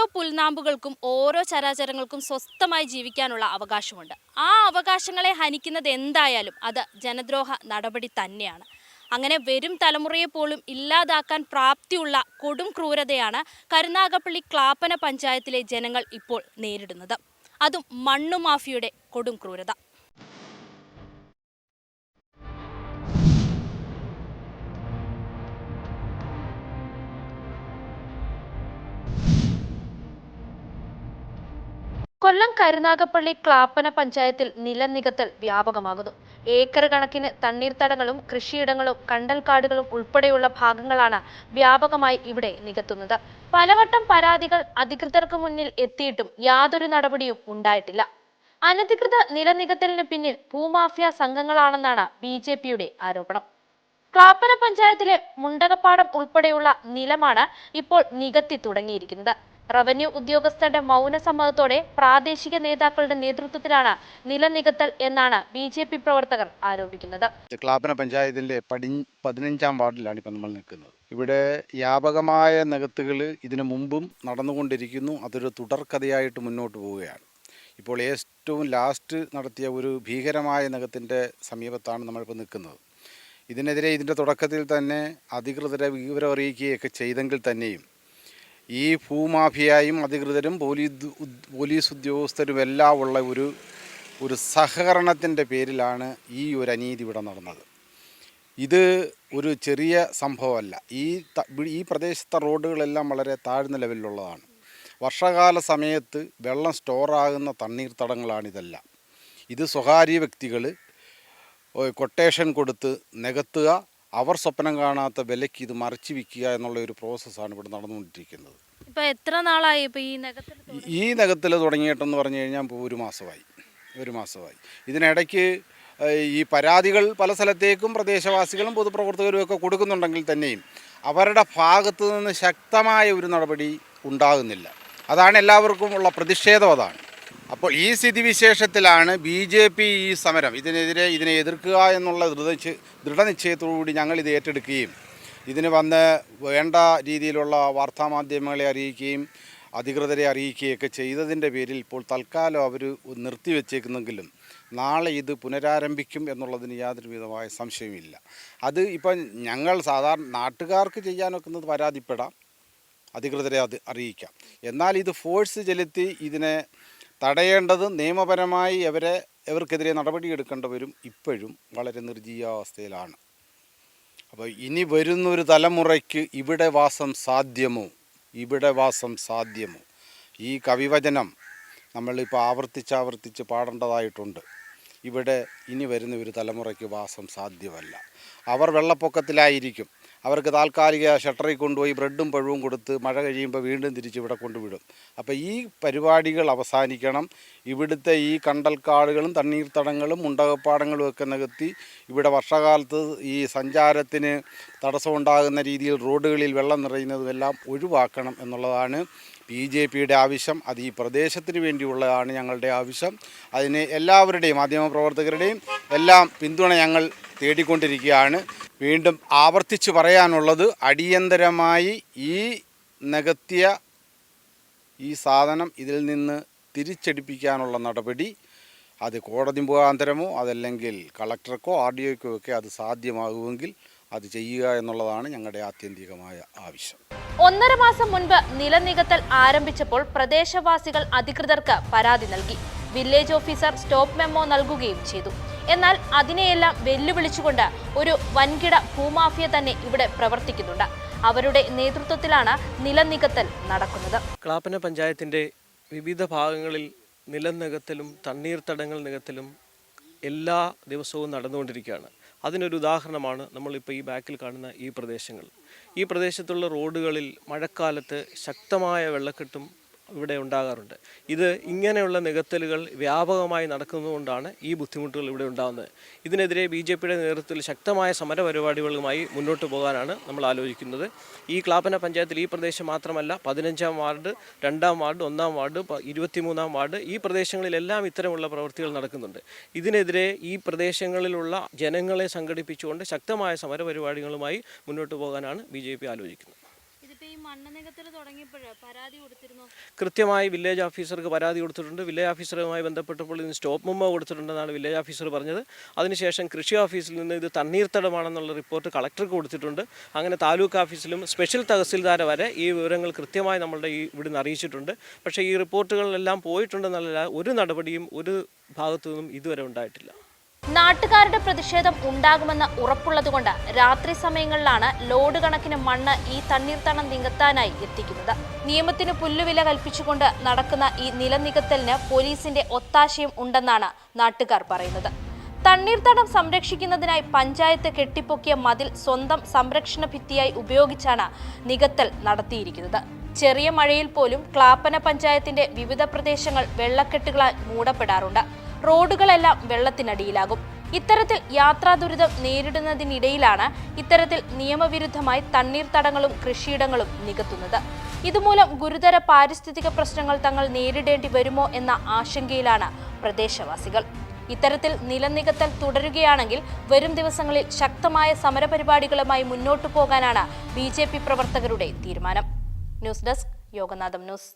ഓരോ പുൽനാമ്പുകൾക്കും ഓരോ ചരാചരങ്ങൾക്കും സ്വസ്ഥമായി ജീവിക്കാനുള്ള അവകാശമുണ്ട്. ആ അവകാശങ്ങളെ ഹനിക്കുന്നത് എന്തായാലും അത് ജനദ്രോഹ നടപടി തന്നെയാണ്. അങ്ങനെ വരും തലമുറയെ പോലും ഇല്ലാതാക്കാൻ പ്രാപ്തിയുള്ള കൊടും ക്രൂരതയാണ് കരുനാഗപ്പള്ളി ക്ലാപ്പന പഞ്ചായത്തിലെ ജനങ്ങൾ ഇപ്പോൾ നേരിടുന്നത്. അതും മണ്ണുമാഫിയുടെ കൊടും ക്രൂരത. കൊല്ലം കരുനാഗപ്പള്ളി ക്ലാപ്പന പഞ്ചായത്തിൽ നിലനികത്തൽ വ്യാപകമാകുന്നു. ഏക്കർ കണക്കിന് തണ്ണീർത്തടങ്ങളും കൃഷിയിടങ്ങളും കണ്ടൽക്കാടുകളും ഉൾപ്പെടെയുള്ള ഭാഗങ്ങളാണ് വ്യാപകമായി ഇവിടെ നികത്തുന്നത്. പലവട്ടം പരാതികൾ അധികൃതർക്ക് മുന്നിൽ എത്തിയിട്ടും യാതൊരു നടപടിയും ഉണ്ടായിട്ടില്ല. അനധികൃത നിലനികത്തലിന് പിന്നിൽ ഭൂമാഫിയ സംഘങ്ങളാണെന്നാണ് ബി ജെ പിയുടെ ആരോപണം. ക്ലാപ്പന പഞ്ചായത്തിലെ മുണ്ടകപ്പാടം ഉൾപ്പെടെയുള്ള നിലമാണ് ഇപ്പോൾ നികത്തി തുടങ്ങിയിരിക്കുന്നത്. റവന്യൂ ഉദ്യോഗസ്ഥരുടെ മൗന സമ്മതത്തോടെ പ്രാദേശിക നേതാക്കളുടെ നേതൃത്വത്തിലാണ് നിലനികത്തൽ എന്നാണ് ബി ജെ പി പ്രവർത്തകർ ആരോപിക്കുന്നത്. ക്ലാപ്പന പഞ്ചായത്തിന്റെ പതിനഞ്ചാം വാർഡിലാണ് ഇപ്പം നമ്മൾ നിൽക്കുന്നത്. ഇവിടെ വ്യാപകമായ നികത്തുകൾ ഇതിനു മുമ്പും നടന്നുകൊണ്ടിരിക്കുന്നു. അതൊരു തുടർക്കഥയായിട്ട് മുന്നോട്ട് പോവുകയാണ്. ഇപ്പോൾ ഏറ്റവും ലാസ്റ്റ് നടത്തിയ ഒരു ഭീകരമായ നികത്തിന്റെ സമീപത്താണ് നമ്മളിപ്പോൾ നിൽക്കുന്നത്. ഇതിനെതിരെ ഇതിന്റെ തുടക്കത്തിൽ തന്നെ അധികൃതരെ വിവരം അറിയിക്കുകയൊക്കെ ചെയ്തെങ്കിൽ തന്നെയും ഈ ഭൂമാഫിയായും അധികൃതരും പോലീസ് പോലീസ് ഉദ്യോഗസ്ഥരും എല്ലാം ഉള്ള ഒരു ഒരു സഹകരണത്തിന്റെ പേരിലാണ് ഈ ഒരു അനീതി ഇവിടെ നടന്നത്. ഇത് ഒരു ചെറിയ സംഭവമല്ല. ഈ ഈ പ്രദേശത്തെ റോഡുകളെല്ലാം വളരെ താഴ്ന്ന ലെവലിലുള്ളതാണ്. വർഷകാല സമയത്ത് വെള്ളം സ്റ്റോറാകുന്ന തണ്ണീർത്തടങ്ങളാണിതെല്ലാം ഇത് സ്വകാര്യ വ്യക്തികൾ കൊട്ടേഷൻ കൊടുത്ത് നികത്തുക അവർ സ്വപ്നം കാണാത്ത വിലയ്ക്ക് ഇത് മറിച്ച് വിൽക്കുക എന്നുള്ള ഒരു പ്രോസസ്സാണ് ഇവിടെ നടന്നുകൊണ്ടിരിക്കുന്നത്. ഇപ്പൊ എത്ര നാളായി ഇപ്പോൾ ഈ നഗത്തിൽ ഈ- ഈ നഗത്തിൽ തുടങ്ങിയിട്ടെന്ന് പറഞ്ഞു കഴിഞ്ഞാൽ ഇപ്പോൾ ഒരു മാസമായി. ഒരു മാസമായി. ഇതിനിടയ്ക്ക് ഈ പരാതികൾ പല സ്ഥലത്തേക്കും പ്രദേശവാസികളും പൊതുപ്രവർത്തകരും ഒക്കെ കൊടുക്കുന്നുണ്ടെങ്കിൽ തന്നെയും അവരുടെ ഭാഗത്തു നിന്ന് ശക്തമായ ഒരു നടപടി ഉണ്ടാകുന്നില്ല. അതാണ് എല്ലാവർക്കും ഉള്ള പ്രതിഷേധം അതാണ്. അപ്പോൾ ഈ സ്ഥിതിവിശേഷത്തിലാണ് ബി ജെ പി ഈ സമരം ഇതിനെതിരെ ഇതിനെ എതിർക്കുക എന്നുള്ള ദൃഢനിശ്ചയ ദൃഢനിശ്ചയത്തോടുകൂടി ഞങ്ങൾ ഇത് ഏറ്റെടുക്കുകയും ഇതിന് വന്ന് വേണ്ട രീതിയിലുള്ള വാർത്താമാധ്യമങ്ങളെ അറിയിക്കുകയും അധികൃതരെ അറിയിക്കുകയൊക്കെ ചെയ്തതിന്റെ പേരിൽ ഇപ്പോൾ തൽക്കാലം അവർ നിർത്തിവെച്ചേക്കുന്നെങ്കിലും നാളെ ഇത് പുനരാരംഭിക്കും എന്നുള്ളതിന് യാതൊരു വിധമായ സംശയമില്ല അത് ഇപ്പം ഞങ്ങൾ സാധാരണ നാട്ടുകാർക്ക് ചെയ്യാനൊക്കുന്നത് പരാതിപ്പെടാം അധികൃതരെ അത് അറിയിക്കാം. എന്നാൽ ഇത് ഫോഴ്സ് ചെലുത്തി ഇതിനെ തടയേണ്ടത് നിയമപരമായി അവരെ ഇവർക്കെതിരെ നടപടിയെടുക്കേണ്ടവരും ഇപ്പോഴും വളരെ നിർജീവാവസ്ഥയിലാണ് അപ്പോൾ ഇനി വരുന്നൊരു തലമുറയ്ക്ക് ഇവിടെ വാസം സാധ്യമോ? ഇവിടെ വാസം സാധ്യമോ? ഈ കവിവചനം നമ്മളിപ്പോൾ ആവർത്തിച്ച് പാടേണ്ടതായിട്ടുണ്ട്. ഇവിടെ ഇനി വരുന്ന ഒരു തലമുറയ്ക്ക് വാസം സാധ്യമല്ല. അവർ വെള്ളപ്പൊക്കത്തിലായിരിക്കും. അവർക്ക് താൽക്കാലിക ഷട്ടറിൽ കൊണ്ടുപോയി ബ്രെഡും പഴവും കൊടുത്ത് മഴ കഴിയുമ്പോൾ വീണ്ടും തിരിച്ച് ഇവിടെ കൊണ്ടുവിടും. അപ്പോൾ ഈ പരിപാടികൾ അവസാനിക്കണം. ഇവിടുത്തെ ഈ കണ്ടൽക്കാടുകളും തണ്ണീർത്തടങ്ങളും മുണ്ടകപ്പാടങ്ങളും ഒക്കെ നികത്തി ഇവിടെ വർഷകാലത്ത് ഈ സഞ്ചാരത്തിന് തടസ്സമുണ്ടാകുന്ന രീതിയിൽ റോഡുകളിൽ വെള്ളം നിറയുന്നതുമെല്ലാം ഒഴിവാക്കണം എന്നുള്ളതാണ് ബി ജെ പിയുടെ ആവശ്യം. അത് ഈ പ്രദേശത്തിന് വേണ്ടിയുള്ളതാണ് ഞങ്ങളുടെ ആവശ്യം. അതിന് എല്ലാവരുടെയും മാധ്യമപ്രവർത്തകരുടെയും എല്ലാം പിന്തുണ ഞങ്ങൾ തേടിക്കൊണ്ടിരിക്കുകയാണ്. വീണ്ടും ആവർത്തിച്ച് പറയാനുള്ളത് അടിയന്തരമായി ഈ നികത്തിയ ഈ സാധനം ഇതിൽ നിന്ന് തിരിച്ചടിപ്പിക്കാനുള്ള നടപടി അത് കോടതി മുഖാന്തരമോ അതല്ലെങ്കിൽ കളക്ടർക്കോ ആർ ഡി ഒക്കോ ഒക്കെ അത് സാധ്യമാകുമെങ്കിൽ അത് ചെയ്യുക എന്നുള്ളതാണ് ഞങ്ങളുടെ ആത്യന്തികമായ ആവശ്യം. ഒന്നര മാസം മുൻപ് നിലനികത്തൽ ആരംഭിച്ചപ്പോൾ പ്രദേശവാസികൾ അധികൃതർക്ക് പരാതി നൽകി. വില്ലേജ് ഓഫീസർ സ്റ്റോപ്പ് മെമ്മോ നൽകുകയും ചെയ്തു. എന്നാൽ അതിനെയെല്ലാം വെല്ലുവിളിച്ചുകൊണ്ട് ഒരു വൻകിട ഭൂമാഫിയ തന്നെ ഇവിടെ പ്രവർത്തിക്കുന്നുണ്ട്. അവരുടെ നേതൃത്വത്തിലാണ് നിലനികത്തൽ നടക്കുന്നത്. ക്ലാപ്പന പഞ്ചായത്തിന്റെ വിവിധ ഭാഗങ്ങളിൽ നിലനികത്തലും തണ്ണീർത്തടങ്ങൾ നികത്തലും എല്ലാ ദിവസവും നടന്നുകൊണ്ടിരിക്കുകയാണ്. അതിനൊരു ഉദാഹരണമാണ് നമ്മളിപ്പോൾ ഈ ബാക്കിൽ കാണുന്ന ഈ പ്രദേശങ്ങൾ. ഈ പ്രദേശത്തുള്ള റോഡുകളിൽ മഴക്കാലത്ത് ശക്തമായ വെള്ളക്കെട്ടും ഇവിടെ ഉണ്ടാകാറുണ്ട്. ഇത് ഇങ്ങനെയുള്ള നികത്തലുകൾ വ്യാപകമായി നടക്കുന്നതുകൊണ്ടാണ് ഈ ബുദ്ധിമുട്ടുകൾ ഇവിടെ ഉണ്ടാകുന്നത്. ഇതിനെതിരെ ബി ജെ പിയുടെ നേതൃത്വത്തിൽ ശക്തമായ സമരപരിപാടികളുമായി മുന്നോട്ട് പോകാനാണ് നമ്മൾ ആലോചിക്കുന്നത്. ഈ ക്ലാപ്പന പഞ്ചായത്തിൽ ഈ പ്രദേശം മാത്രമല്ല പതിനഞ്ചാം വാർഡ് രണ്ടാം വാർഡ് ഒന്നാം വാർഡ് ഇരുപത്തിമൂന്നാം വാർഡ് ഈ പ്രദേശങ്ങളിലെല്ലാം ഇത്തരമുള്ള പ്രവൃത്തികൾ നടക്കുന്നുണ്ട്. ഇതിനെതിരെ ഈ പ്രദേശങ്ങളിലുള്ള ജനങ്ങളെ സംഘടിപ്പിച്ചുകൊണ്ട് ശക്തമായ സമരപരിപാടികളുമായി മുന്നോട്ട് പോകാനാണ് ബി ആലോചിക്കുന്നത്. പരാതി കൃത്യമായി വില്ലേജ് ഓഫീസർക്ക് പരാതി കൊടുത്തിട്ടുണ്ട്. വില്ലേജ് ഓഫീസറുമായി ബന്ധപ്പെട്ടപ്പോൾ ഇതിന് സ്റ്റോപ്പ് മെമ്മോ കൊടുത്തിട്ടുണ്ടെന്നാണ് വില്ലേജ് ഓഫീസർ പറഞ്ഞത്. അതിനുശേഷം കൃഷി ഓഫീസിൽ നിന്ന് ഇത് തണ്ണീർത്തടമാണെന്നുള്ള റിപ്പോർട്ട് കളക്ടർക്ക് കൊടുത്തിട്ടുണ്ട്. അങ്ങനെ താലൂക്ക് ഓഫീസിലും സ്പെഷ്യൽ തഹസിൽദാരെ വരെ ഈ വിവരങ്ങൾ കൃത്യമായി നമ്മളുടെ ഈ ഇവിടുന്ന് അറിയിച്ചിട്ടുണ്ട്. പക്ഷേ ഈ റിപ്പോർട്ടുകളെല്ലാം പോയിട്ടുണ്ടെന്നല്ല ഒരു നടപടിയും ഒരു ഭാഗത്തു നിന്നും ഇതുവരെ ഉണ്ടായിട്ടില്ല. നാട്ടുകാരുടെ പ്രതിഷേധം ഉണ്ടാകുമെന്ന് ഉറപ്പുള്ളതുകൊണ്ട് രാത്രി സമയങ്ങളിലാണ് ലോഡ് കണക്കിന് മണ്ണ് ഈ തണ്ണീർത്തടം നികത്താനായി എത്തിക്കുന്നത്. നിയമത്തിന് പുല്ലുവില കൽപ്പിച്ചുകൊണ്ട് നടക്കുന്ന ഈ നിലനികത്തലിന് പോലീസിന്റെ ഒത്താശയും ഉണ്ടെന്നാണ് നാട്ടുകാർ പറയുന്നത്. തണ്ണീർത്തടം സംരക്ഷിക്കുന്നതിനായി പഞ്ചായത്ത് കെട്ടിപ്പൊക്കിയ മതിൽ സ്വന്തം സംരക്ഷണ ഭിത്തിയായി ഉപയോഗിച്ചാണ് നികത്തൽ നടത്തിയിരിക്കുന്നത്. ചെറിയ മഴയിൽ പോലും ക്ലാപ്പന പഞ്ചായത്തിന്റെ വിവിധ പ്രദേശങ്ങൾ വെള്ളക്കെട്ടുകളാൽ മൂടപ്പെടാറുണ്ട്. റോഡുകളെല്ലാം വെള്ളത്തിനടിയിലാകും. ഇത്തരത്തിൽ യാത്രാ ദുരിതം നേരിടുന്നതിനിടയിലാണ് ഇത്തരത്തിൽ നിയമവിരുദ്ധമായി തണ്ണീർത്തടങ്ങളും കൃഷിയിടങ്ങളും നികത്തുന്നത്. ഇതുമൂലം ഗുരുതര പാരിസ്ഥിതിക പ്രശ്നങ്ങൾ തങ്ങൾ നേരിടേണ്ടി വരുമോ എന്ന ആശങ്കയിലാണ് പ്രദേശവാസികൾ. ഇത്തരത്തിൽ നിലനികത്തൽ തുടരുകയാണെങ്കിൽ വരും ദിവസങ്ങളിൽ ശക്തമായ സമരപരിപാടികളുമായി മുന്നോട്ടു പോകാനാണ് ബി പ്രവർത്തകരുടെ തീരുമാനം. News desk Yoganatham news.